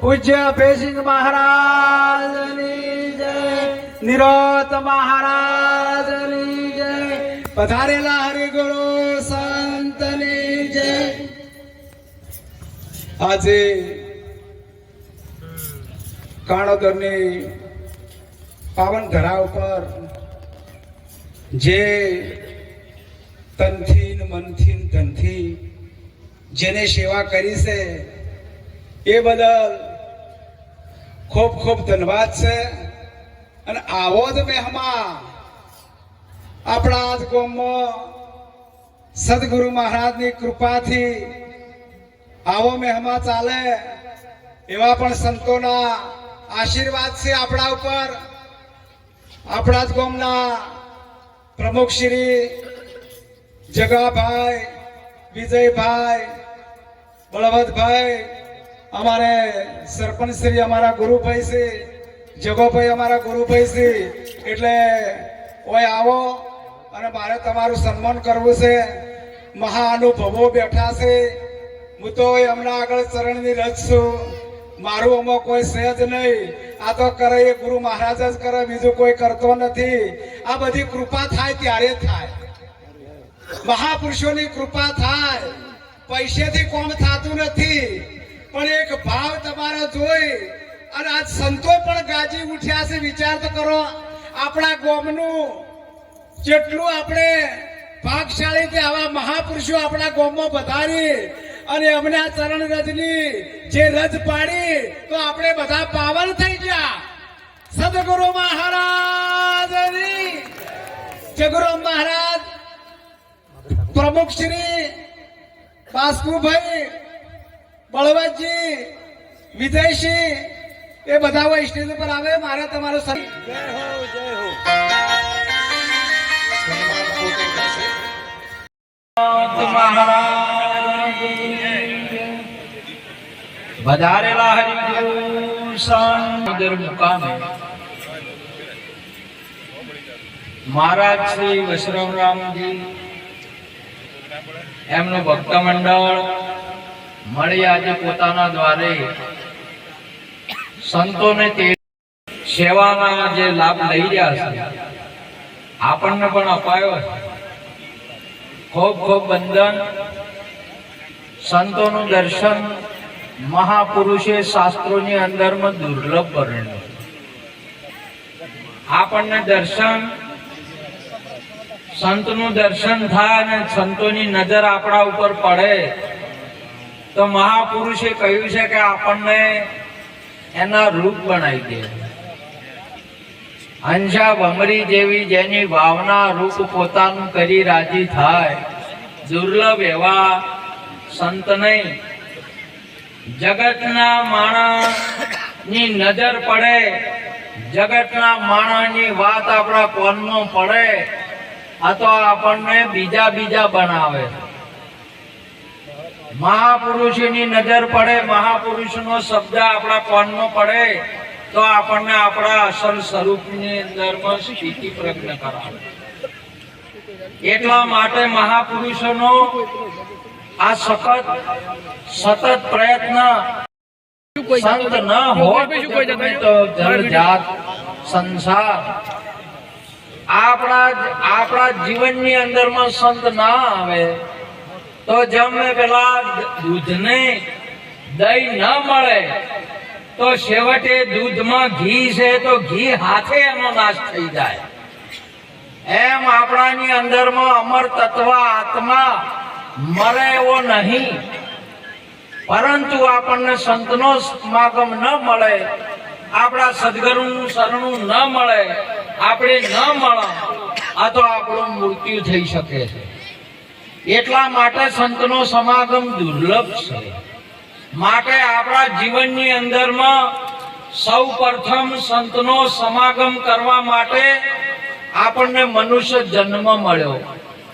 પૂજ્ય ભેસિંગ મહારાજની જય નિરોત મહારાજની જય, પધારેલા હરિગુરુ સંતની જય. આજે કાણોદરની પાવન ધરા ઉપર જે તનથી મનથી ધનથી જેને સેવા કરી છે, એ બદલ ખૂબ ખૂબ ધન્યવાદ છે. અને આવો જ મહેમા આપણા જ ગામમાં સદગુરુ મહારાજની કૃપાથી આવો મહેમા ચાલે. એવા પણ સંતોના આશીર્વાદ છે આપણા ઉપર. આપણા જ ગામના પ્રમુખ શ્રી જગાભાઈ, વિજયભાઈ, બળવંતભાઈ અમારે સરપંચ શ્રી અમારા ગુરુભાઈ છે, જગોભાઈ અમારા ગુરુભાઈ છે, એટલે ઓય આવો અને મારે તમારું સન્માન કરવું છે. મહાનુભવો બેઠા છે. હું તો એમના આગળ ચરણની રજ છું. મારું અમુક કોઈ છે નહીં. આ તો કરે એ ગુરુ મહારાજ જ કરે બીજું કોઈ કરતો નથી. આ બધી કૃપા થાય ત્યારે થાય. મહાપુરુષોની કૃપા થાય. પૈસેથી કોમ થતું નથી. પણ એક ભાવ તમારો જોઈ અને આજ સંતો પણ ગાજી ઉઠ્યા છે, વિચાર તો કરો. આપણા ગોમનું જેટલું આપણે ભાગશાળી કે આવા મહાપુરુષો આપણા ગોમમાં વધારી અને અમને આ ચરણ રજની જે રજ પાડી, તો આપણે બધા પાવન થઈ ગયા. સદગુરુ મહારાજ જગુરુ મહારાજ. પ્રમુખ શ્રી બાસ્કુભાઈ બળવંતજી વિજયસિંહ એ બધા હોય સ્ટેજ ઉપર આવે મારે તમારું સન્માન વધારેલા હરિભૂષણ મુકામે મહારાજ શ્રી વૈષ્ણવરામજી એમનું ભક્ત મંડળ મળી આજે પોતાના દ્વારે. સંતોને તે સેવાના જે લાભ લઈ રહ્યા છે, આપણને પણ અપાયો છે. ખૂબ ખૂબ બંધન સંતોનું દર્શન મહાપુરુષે શાસ્ત્રોની અંદરમાં દુર્લભ વર્ણ્યું આપણને દર્શન, સંતનું દર્શન થાય અને સંતોની નજર આપણા ઉપર પડે. તો મહાપુરુષે કહ્યું છે કે આપણને એના રૂપ બનાવી દે. હંસા ભમરી જેવી જેની ભાવના રૂપ પોતાનું કરી રાજી થાય, દુર્લભ એવા સંત નહીં. જગતના માણસની નજર પડે, જગતના માણસની વાત આપણા કોનમાં પડે તો આપણને બીજા બીજા બનાવે. મહાપુરુષની નજર પડે મહાપુરુષનો શબ્દ આપણા કોનમાં પડે તો આપણને આપણા અસલ સ્વરૂપની અંદરમાં સ્થિતિ પ્રજ્ઞ કરાવે. એટલા માટે મહાપુરુષોનો આ સખત સતત પ્રયત્ન સંત ન હોત તો જળજાત સંસાર આપણા આપણા જીવનની અંદરમાં સંત ના આવે. તો જમે પેલા દૂધને દહીં ન મળે, તો છેવટે દૂધમાં ઘી છે તો ઘી હાથે એનો નાશ થઈ જાય. એમ આપણાની અંદરમાં અમર તત્વ આત્મા મરે એવો નહીં. પરંતુ આપણને સંતનો સમાગમ ન મળે, આપણા સદગુરુનું શરણું ન મળે, આપણે ન મળે આ તો આપણું મૃત્યુ થઈ શકે છે. એટલા માટે સંતનો સમાગમ દુર્લભ છે. માટે આપણા જીવનની અંદરમાં સૌ પ્રથમ સંતનો સમાગમ કરવા માટે આપણને મનુષ્ય જન્મ મળ્યો.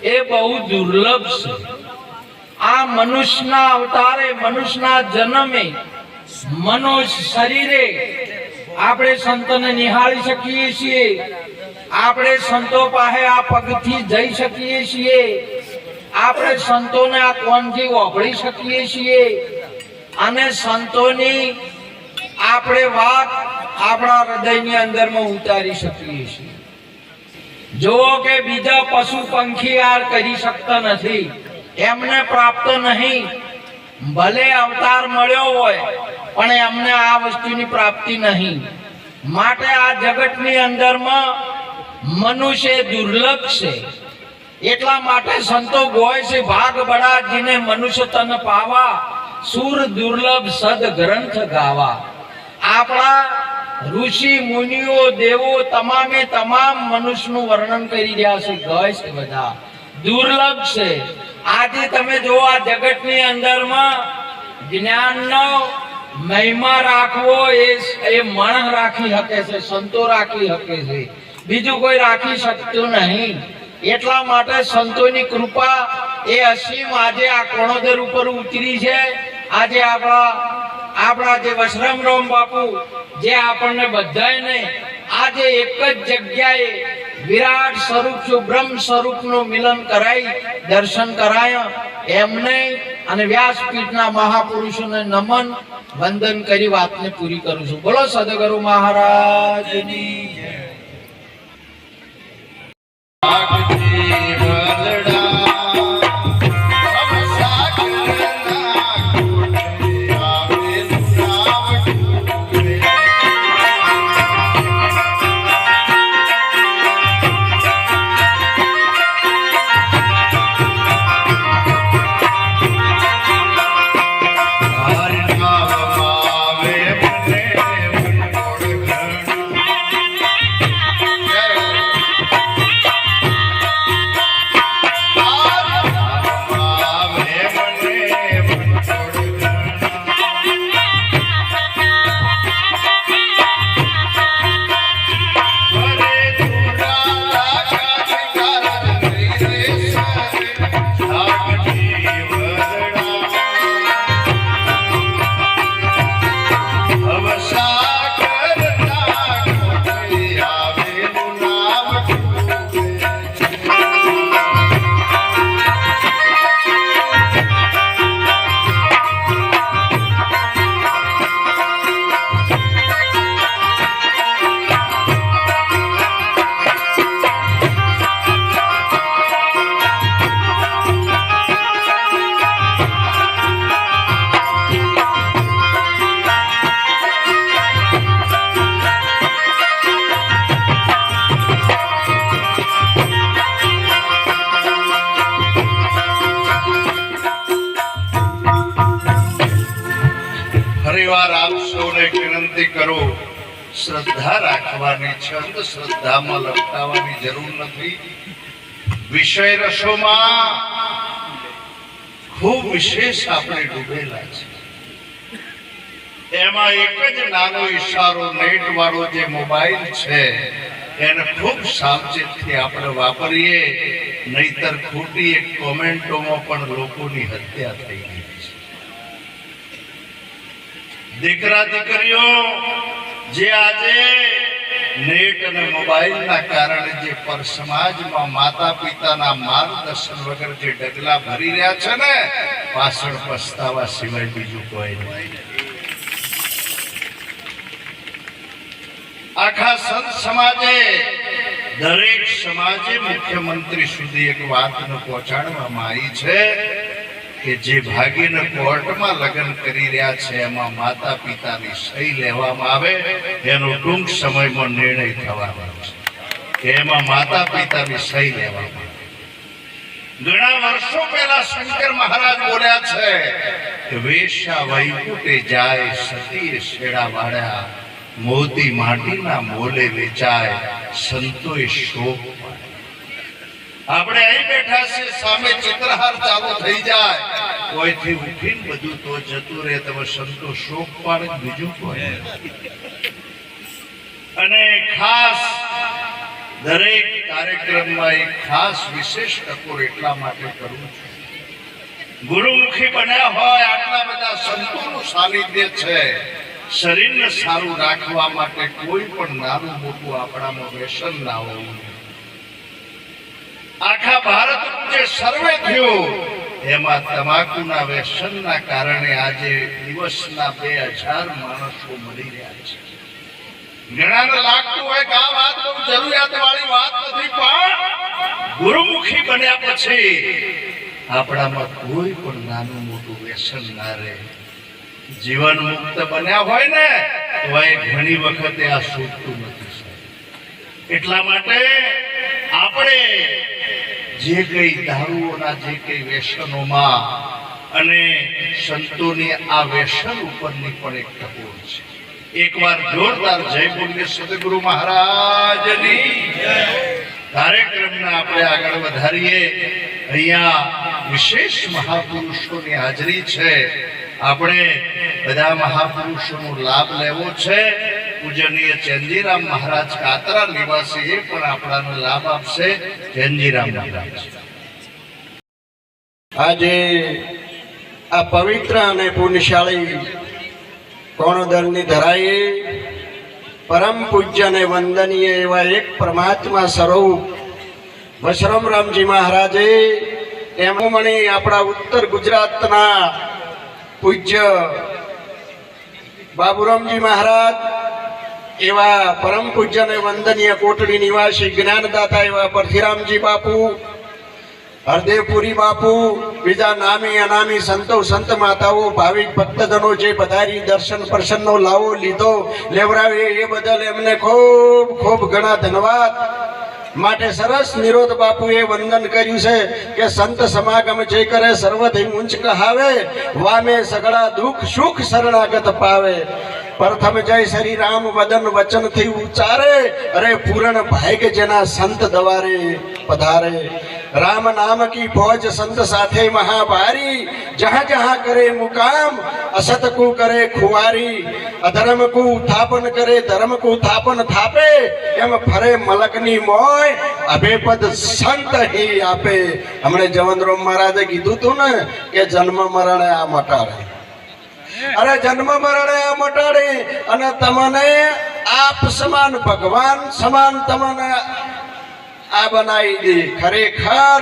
એ બહુ દુર્લભ છે. આ મનુષ્યના અવતારે, મનુષ્યના જન્મે મનુષ્ય શરીરે આપણે સંતને નિહાળી શકીએ છીએ. આપણે સંતો પાસે આ પગથી જઈ શકીએ છીએ. આપણે સંતોને આ કોણથી ઓગળી શકીએ છીએ? અને સંતોની આપણે વાત આપણા હૃદયની અંદરમાં ઉતારી શકીએ છીએ. જુઓ કે બીજા પશુ પંખી આ કરી શકતા નથી. એમને પ્રાપ્ત નહીં. ભલે અવતાર મળ્યો હોય, પણ એમને આ વસ્તુની પ્રાપ્તિ નહીં. માટે આ જગતની અંદરમાં મનુષ્ય દુર્લભ છે. એટલા માટે સંતો ગોય છે, ભાગ બડા જીને મનુષ્ય તન પાવા, સુર દુર્લભ સદ ગ્રંથ ગાવા. આપણા ઋષિ, મુનિઓ, દેવો તમામે તમામ મનુષ્યનું વર્ણન કરી રહ્યા છે, ગય છે બધા. દુર્લભ છે. આજે તમે જો આ જગતની અંદરમાં જ્ઞાનનો મહિમા રાખવો એ એ મણ રાખી શકે છે, સંતો રાખી શકે છે. બીજું કોઈ રાખી શકતું નહીં. એટલા માટે સંતોની કૃપા એ અસીમ આજે આ કોણોદર ઉપર ઉતરી છે. આજે આપણા આપણા જે વશરામરામ બાપુ, જે આપણને બધાને આજે એક જ જગ્યાએ વિરાટ સ્વરૂપ છું બ્રહ્મ સ્વરૂપનું મિલન કરાઈ, દર્શન કરાય. એમને અને વ્યાસપીઠના મહાપુરુષોને નમન, વંદન કરી વાતને પૂરી કરું છું. બોલો સદગુરુ મહારાજની જય. અંધશ્રદ્ધામાં લટકાવવાની જરૂર નથી. વિષય રસોમાં ખૂબ વિશેષ આપણે ડૂબેલા છે. એમાં એક જ નાનો ઈશારો નેટ વાળો જે મોબાઈલ છે, એને ખૂબ સાવચેતથી આપણે વાપરીએ, નહીતર ખોટી એક કોમેન્ટોમાં પણ લોકોની હત્યા થઈ ગઈ છે. દીકરા દીકરીઓ, જે આજે નેટ અને મોબાઈલના કારણે જે પર સમાજમાં માતા પિતાના માર્ગદર્શન વગર જે ડગલા ભરી રહ્યા છે ને પાછળ પસ્તાવા સિવાય બીજું કોઈ નહીં. આખા સંત સમાજે, દરેક સમાજે મુખ્યમંત્રી સુધી એક વાતને પહોંચાડવામાં આવી છે. કે જે ભાગીને કોર્ટમાં લગ્ન કરી રહ્યા છે, એમાં માતા પિતાની સહી લેવામાં આવે, એનો ટૂંક સમયમાં નિર્ણય થવાનો છે કે એમાં માતા પિતાની સહી લેવામાં ઘણા વર્ષો પહેલા શંકર મહારાજ છે કે વેશ્યા વૈકુટે જાય, સતીએ શેડા મોતી માટીના મોલે વેચાય, સંતોએ શોક. આપણે અહીં બેઠા છે સામે ચિત્રહાર ચાલુ થઈ જાય. કોઈથી ઉઠીને બધું તો જતું રહે તમે સંતો શોક પાડે બીજું કોઈ અને ખાસ દરેક કાર્યક્રમમાં એક ખાસ વિશેષ ટકોર એટલા માટે કરું છું. ગુરુમુખી બન્યા હોય આટલા બધા સંતોનું સાનિધ્ય છે. શરીરને સારું રાખવા માટે કોઈ પણ નાનું મોટું આપણામાં વ્યસન ના હોવું. આખા ભારતનું જે સર્વે થયું, એમાં તમાકુના વ્યસનના કારણે આજે દિવસના બે હજાર માણસો મળી રહ્યા છે. ઘણાને લાગતું હોય કે આ વાત બહુ જરૂરિયાત વાળી વાત નથી, પણ ગુરુમુખી બન્યા પછી આપણામાં કોઈ પણ નાનું મોટું વ્યસન ના રહે. જીવન મુક્ત બન્યા હોય ને તો એ ઘણી વખતે આ છૂટતું નથી એટલા માટે આપણે જે કઈ દારૂઓના જે કઈ વ્યસનોમાં અને સંતોની આ વ્યસન ઉપરની પણ એક ટકોર છે. એકવાર જોરદાર જય બોલીએ સદગુરુ મહારાજની. કાર્યક્રમને આપણે આગળ વધારીએ. અહીંયા વિશેષ મહાપુરુષોની હાજરી છે. આપણે બધા મહાપુરુષોનો લાભ લેવો છે. પૂજનીય ચંદીરામ મહારાજ કાતરા નિવાસી એ પણ આપણાને લાભ આપશે. ચંદીરામ મહારાજ. આજે આ પવિત્ર અને પુણ્યશાળી કોણોદરની ધરાએ પરમ પૂજ્ય અને વંદનીય એવા એક પરમાત્મા સ્વરૂપ વશરામરામજી મહારાજે એમ મણી આપણા ઉત્તર ગુજરાતના પૂજ્ય બાબુરામજી મહારાજ એવા પરમ પૂજ્ય અને વંદનીય કોટડી નિવાસી જ્ઞાનદાતા એવા પરથીરામજી બાપુ, હરદેવપુરી બાપુ, બીજા નામી, અનામી સંતો, સંત માતાઓ, ભાવિક ભક્તજનો જે પધારી દર્શન પ્રસન્નનો લાવો, લીધો લેવરાવે એ બદલ એમને ખૂબ ખૂબ ઘણા ધન્યવાદ. માટે સરસ નિરોધ બાપુએ વંદન કર્યું છે કે સંત સમાગમ જે કરે સર્વથી મુંચ કહાવે વામે સગળા દુઃખ સુખ શરણાગત પાવે. પ્રથમ જય શ્રી રામ, વદન વચનથી ઉચ્ચારે. અરે પૂરણ ભાઈ કે જેના સંત દવારે પધારે. રામ નામ કી ફોજ સંત સાથે મહાભારી. જહા જહા કરે મુકામ, અસત કુ કરે ખુવારી. અધર્મ કુ उत्थापन કરે, ધર્મ કુ उत्थापन થાપે. એમ ફરે મલકની મોય અભે પદ સંત હી આપે. હમણે જવનરામ મહારાજે કીધું તું ને કે જન્મ મરણ આ મટાડે. અરે જન્મ મરણે આ મટાડે અને તમને આપ સમાન ભગવાન, સમાન તમને આ બનાવી દે. ખરેખર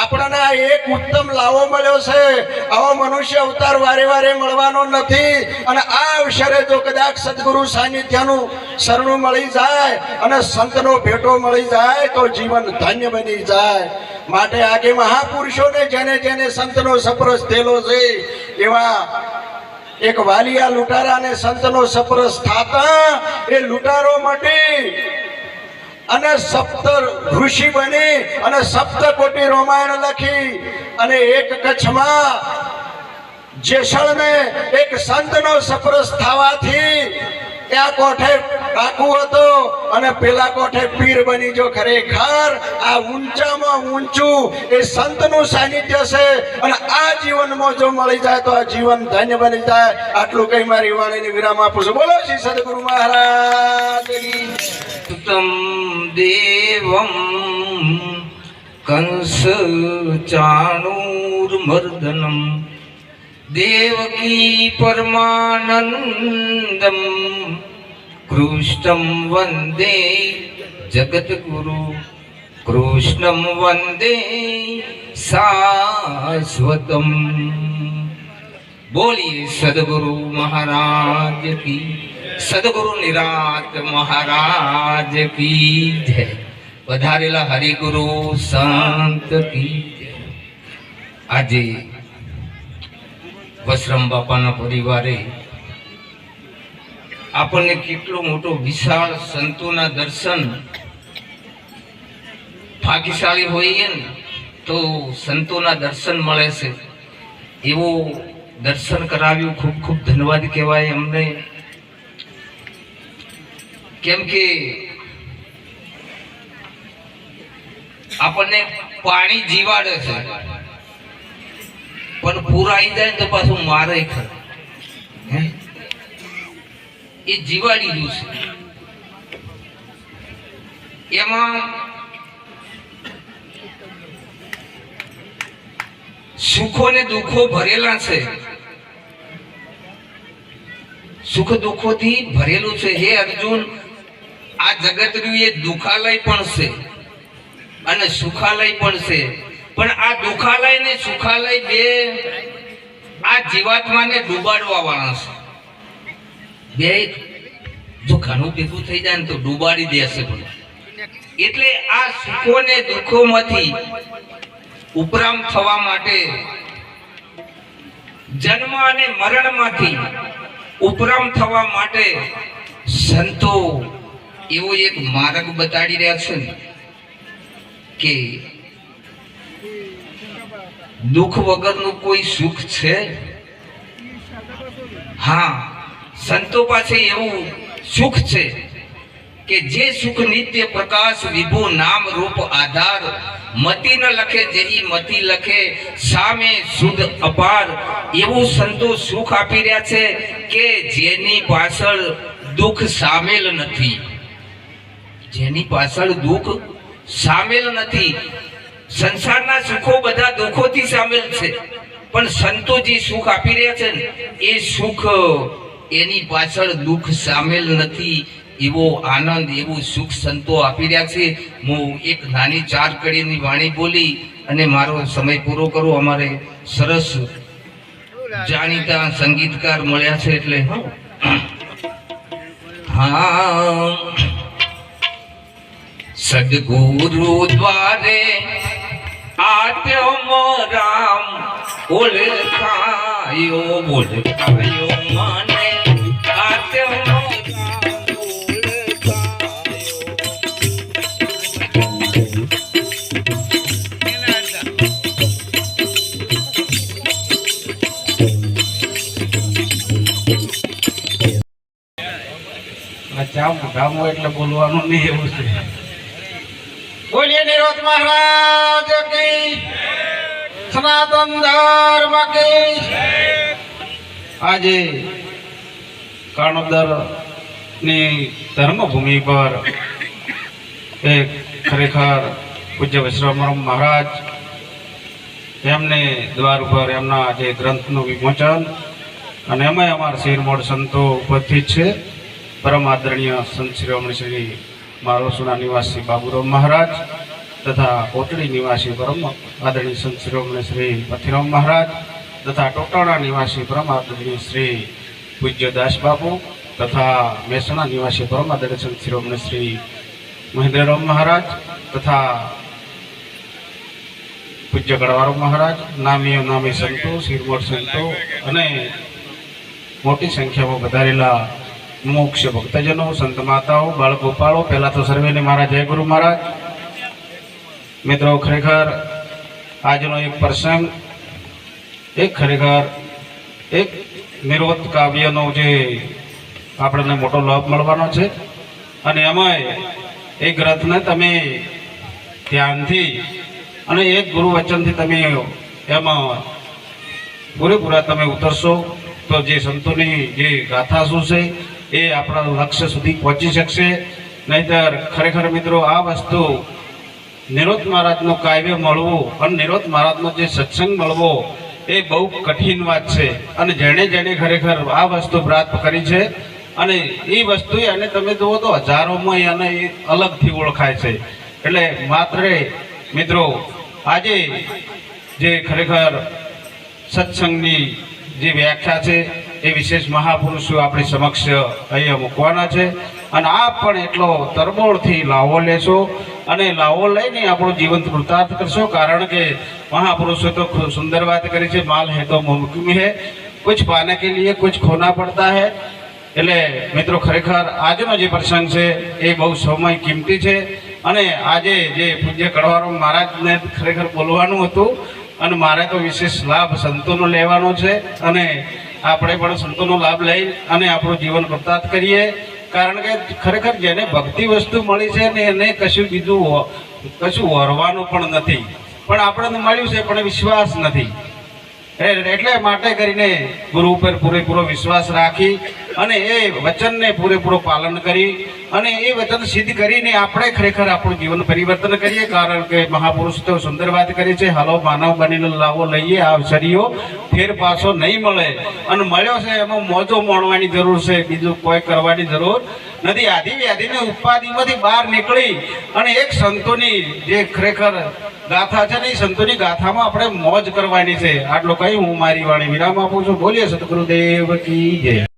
આપણને આ એક ઉત્તમ લાવો મળ્યો છે. આવો મનુષ્ય અવતાર વારે વારે મળવાનો નથી અને આ અવસરે જો કદાચ સદગુરુ સાનિધ્યનું શરણું મળી જાય અને સંતનો ભેટો મળી જાય તો જીવન ધન્ય બની જાય. માટે આગે મહાપુરુષોને જેને જેને સંતનો સપરસ થયેલો છે, એવા એક વાલિયા લૂંટારાને સંતનો સપરસ થાતા એ લૂંટારો મટી અને સપ્ત ઋષિ બની અને સપ્ત કોટી રામાયણ લખી અને એક કચ્છમાં જેસલને એક સંતનો સપરસ થવાથી આ કોઠે કાકુ હતો અને પેલા કોઠે પીર બની જો ખરેખર. આ ઊંચામાં ઊંચું એ સંતનું સાનિધ્ય છે અને આ જીવનમાં જો મળી જાય તો આ જીવન ધન્ય બની જાય. આટલું કઈ મારી વાણીને વિરામ આપું છું. બોલો શ્રી સદગુરુ મહારાજ દેવમ કંસ ચાણૂર મર્દનમ દેવકી પરમાનંદમ કૃષ્ણ વંદે જગદગુરુ કૃષ્ણ વંદે શાશ્વતમ બોલીએ સદગુરુ મહારાજ કી સદગુરુ નિરાત મહારાજ કી જય વધારેલા હરિગુરુ સંત કી જય આજે વસરામ બાપાના પરિવારે આપણને કેટલો મોટો વિશાળ સંતોના દર્શન ભાગ્યશાળી હોઈએ ને તો સંતોના દર્શન મળે છે. એવું દર્શન કરાવ્યું, ખૂબ ખૂબ ધન્યવાદ કહેવાય અમને. કેમ કે આપણને પાણી જીવાડે છે. પણ પૂરાઈ જાય તો પાછું મારે ખરું. એ જીવાડી રહ્યું છે. એમાં સુખો ને દુઃખો ભરેલા છે. સુખ દુઃખો થી ભરેલું છે. હે અર્જુન, આ જગત એ દુખાલય પણ છે અને સુખાલય પણ છે. પણ આ દુખાલય ને સુખાલય બે આ જીવાત્માને ડૂબાડવા વાળા છે. બે જો ઘણું ભેગું થઈ જાય ને તો ડૂબાડી દેશે પણ. એટલે આ સુખો ને દુઃખોમાંથી ઉપરામ થવા માટે જન્મ અને મરણમાંથી ઉપરામ થવા માટે સંતો એવો એક માર્ગ બતાડી રહ્યા છે કે દુઃખ વગરનું કોઈ સુખ છે? હા, સંતો પાસે એવું સુખ છે કે જે સુખ નિત્ય પ્રકાશ, વિભુ, નામ, રૂપ, આધાર, મતિ ન લખે જેહી મતિ લખે, સામે શુદ્ધ અપાર, એવું સંતો સુખ આપી રહ્યા છે કે જેની પાછળ દુઃખ સામેલ નથી. જેની પાછળ દુઃખ સામેલ નથી. સંસારના સુખો બધા દુઃખોથી સામેલ છે. પણ સંતો જે સુખ આપી રહ્યા છે એ સુખ, એની પાછળ દુઃખ સામેલ નથી એવો આનંદ, એવું સુખ સંતો આપી રહ્યા છે. હું એક નાની ચાર કડીની વાણી બોલી અને મારો સમય પૂરો કરો. અમારે સરસ જાણીતા સંગીતકાર મળ્યા છે એટલે હા. સદગુરુ દ્વારે આત્મ રામ ઓળખાયો ઓળખાયો મને. આત્મ રામ ઓળખાયો આ એટલે બોલવાનું નહીં એવું છે. બોલીએ નિરોધ મહારાજ. સનાતન ધર્મ આજે કાણોદરની ધર્મભૂમિ પર એક ખરેખર પૂજ્ય વિશ્વમરમ મહારાજ, એમને દ્વાર ઉપર એમના જે ગ્રંથનું વિમોચન અને એમાંય અમારા શિરમોડ સંતો ઉપસ્થિત છે. પરમ આદરણીય સંત શ્રી મારોસુના નિવાસી બાબુરામ મહારાજ તથા કોટડી નિવાસી પરમ આદરણીય સંત શિરોમણી શ્રી પથિરામ મહારાજ તથા ટોટાણા નિવાસી પરમ આદરણીય શ્રી પૂજ્ય દાસબાબુ તથા મહેસાણા નિવાસી પરમ આદરણીય સંત શિરોમણી શ્રી મહેન્દ્રરામ મહારાજ તથા પૂજ્ય ગણવારો મહારાજ, નામીઓ નામી સંતો શિરમોડ સંતો અને મોટી સંખ્યામાં વધારેલા મોક્ષ ભક્તજનો, સંત માતાઓ બાળ ગોપાળો પહેલા તો સર્વેને મારા જય ગુરુ મહારાજ. મિત્રો, ખરેખર આજનો એક પ્રસંગ, એક ખરેખર એક નિરોધ કાવ્યનો જે આપણને મોટો લાભ મળવાનો છે. અને એમાંય એ ગ્રંથને તમે ધ્યાનથી અને એક ગુરુ વચનથી તમે એમાં પૂરેપૂરા તમે ઉતરશો, તો જે સંતોની જે ગાથા શું છે, એ આપણા લક્ષ્ય સુધી પહોંચી શકશે. નહીતર ખરેખર મિત્રો, આ વસ્તુ નિરોધ મહારાજનો કાવ્ય મળવું અને નિરોધ મહારાજનો જે સત્સંગ મળવો, એ બહુ કઠિન વાત છે. અને જેણે જેણે ખરેખર આ વસ્તુ પ્રાપ્ત કરી છે, અને એ વસ્તુ એને તમે જુઓ તો હજારોમાં એને એ અલગથી ઓળખાય છે. એટલે માત્ર મિત્રો, આજે જે ખરેખર સત્સંગની જે વ્યાખ્યા છે એ વિશેષ મહાપુરુષો આપણી સમક્ષ અહીંયા મૂકવાના છે. અને આપ પણ એટલો તરબોળથી લાવો લેશો અને લાવો લઈને આપણું જીવન કૃતાર્થ કરશો. કારણ કે મહાપુરુષો તો સુંદર વાત કરી છે, માલ હે તો મુમકિમ હે. કુછ પાને કે લીએ કુછ ખોના પડતા હે. એટલે મિત્રો, ખરેખર આજનો જે પ્રસંગ છે, એ બહુ સમય કિંમતી છે. અને આજે જે પૂજ્ય કડવારામ મહારાજને ખરેખર બોલવાનું હતું અને મારે તો વિશેષ લાભ સંતોનો લેવાનો છે અને આપણે પણ સંતોનો લાભ લઈ અને આપણું જીવન કૃતાર્થ કરીએ. કારણ કે ખરેખર જેને ભક્તિ વસ્તુ મળી છે ને એને કશું બીજું કશું વરવાનું પણ નથી. પણ આપણને મળ્યું છે, પણ વિશ્વાસ નથી. એટલે માટે કરીને ગુરુ ઉપર પૂરેપૂરો વિશ્વાસ રાખી અને એ વચનને પૂરેપૂરો પાલન કરી. અને એ વચન સિદ્ધ કરીને આપણે ખરેખર આપણું જીવન પરિવર્તન કરીએ, કારણ કે મહાપુરુષ તો સુંદર વાત કરી છે, હાલો, માનવ બનીને લાવો, લઈએ આ શરીરો ફેર પાછો નહીં મળે. અને મળ્યો છે, એમાં મોજો માણવાની જરૂર છે, બીજું કોઈ કરવાની જરૂર નથી. આધિ વ્યાધિની ઉપાધિમાંથી બહાર નીકળી અને એક સંતોની જે ખરેખર ગાથા છે ને, એ સંતોની ગાથામાં આપણે મોજ કરવાની છે. આટલું કહી હું મારી વાણી વિરામ આપું છું. બોલીએ, સદગુરુદેવ કી જય.